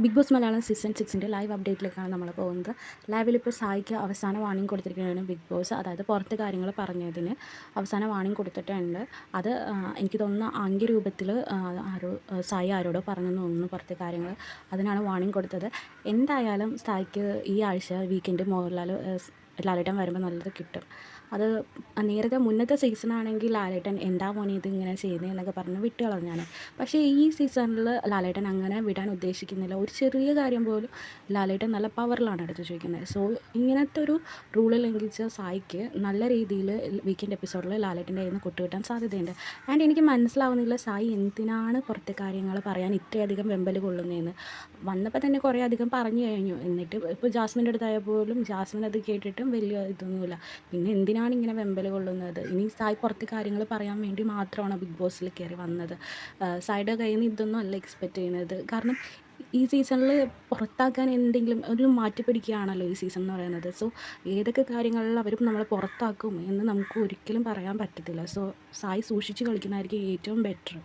Big boss Malayalam season സിക്സിന്റെ live അപ്ഡേറ്റിലേക്കാണ് നമ്മൾ പോകുന്നത്. ലൈവിൽ ഇപ്പോൾ സായിക്ക് അവസാന വാണിംഗ് കൊടുത്തിരിക്കുകയാണ് ബിഗ് ബോസ്. അതായത് പുറത്ത് കാര്യങ്ങൾ പറഞ്ഞതിന് അവസാന വാണിംഗ് കൊടുത്തിട്ടുണ്ട്. അത് എനിക്ക് തോന്നുന്നു ആംഗ്യ രൂപത്തിൽ ആരോ സായി ആരോടോ പറഞ്ഞെന്ന് തോന്നുന്നു പുറത്തെ കാര്യങ്ങൾ. അതിനാണ് വാണിംഗ് കൊടുത്തത്. എന്തായാലും സായിക്ക് ഈ ആഴ്ച വീക്കെൻഡ് മോഹൻലാൽ ലാലേട്ടൻ വരുമ്പോൾ നല്ലത് കിട്ടും. അത് നേരത്തെ മുന്നത്തെ സീസണാണെങ്കിൽ ലാലേട്ടൻ എന്താ മോനെ ഇത് ഇങ്ങനെ ചെയ്യുന്നത് എന്നൊക്കെ പറഞ്ഞ് വിട്ട് കളഞ്ഞാണ്. പക്ഷേ ഈ സീസണിൽ ലാലേട്ടൻ അങ്ങനെ വിടാൻ ഉദ്ദേശിക്കുന്നില്ല. ഒരു ചെറിയ കാര്യം പോലും ലാലേട്ടൻ നല്ല പവറിലാണ് എടുത്ത് ചോദിക്കുന്നത് സോ ഇങ്ങനത്തെ ഒരു റൂൾ ലംഘിച്ച സായിക്ക് നല്ല രീതിയിൽ വീക്കെൻഡ് എപ്പിസോഡിൽ ലാലേട്ടന്റെ കയ്യിൽ നിന്ന് കൊട്ടുകിട്ടാൻ സാധ്യതയുണ്ട്. ആൻഡ് എനിക്ക് മനസ്സിലാവുന്നില്ല സായി എന്തിനാണ് പുറത്തെ കാര്യങ്ങൾ പറയാൻ ഇത്രയധികം വെമ്പൽ കൊള്ളുന്നതെന്ന് വന്നപ്പോൾ തന്നെ കുറേ അധികം പറഞ്ഞു കഴിഞ്ഞു. എന്നിട്ട് ഇപ്പോൾ ജാസ്മിന്റെ അടുത്തായാൽ പോലും ജാസ്മിൻ അത് കേട്ടിട്ടും വലിയ ഇതൊന്നുമില്ല. പിന്നെ എന്തിനാണ് ഇങ്ങനെ വെമ്പൽ കൊള്ളുന്നത്? ഇനി സായി പുറത്ത് കാര്യങ്ങൾ പറയാൻ വേണ്ടി മാത്രമാണ് ബിഗ് ബോസിൽ കയറി വന്നത്. സായിയുടെ കയ്യിൽ നിന്ന് ഇതൊന്നും അല്ല എക്സ്പെക്റ്റ് ചെയ്യുന്നത്. കാരണം ഈ സീസണിൽ പുറത്താക്കാൻ എന്തെങ്കിലും ഒരു മാറ്റി പിടിക്കുകയാണല്ലോ ഈ സീസൺ എന്ന് പറയുന്നത്. സോ ഏതൊക്കെ കാര്യങ്ങളിൽ അവരും നമ്മളെ പുറത്താക്കും എന്ന് നമുക്ക് ഒരിക്കലും പറയാൻ പറ്റത്തില്ല. സോ സായി സൂക്ഷിച്ച് കളിക്കുന്നതായിരിക്കും ഏറ്റവും ബെറ്റർ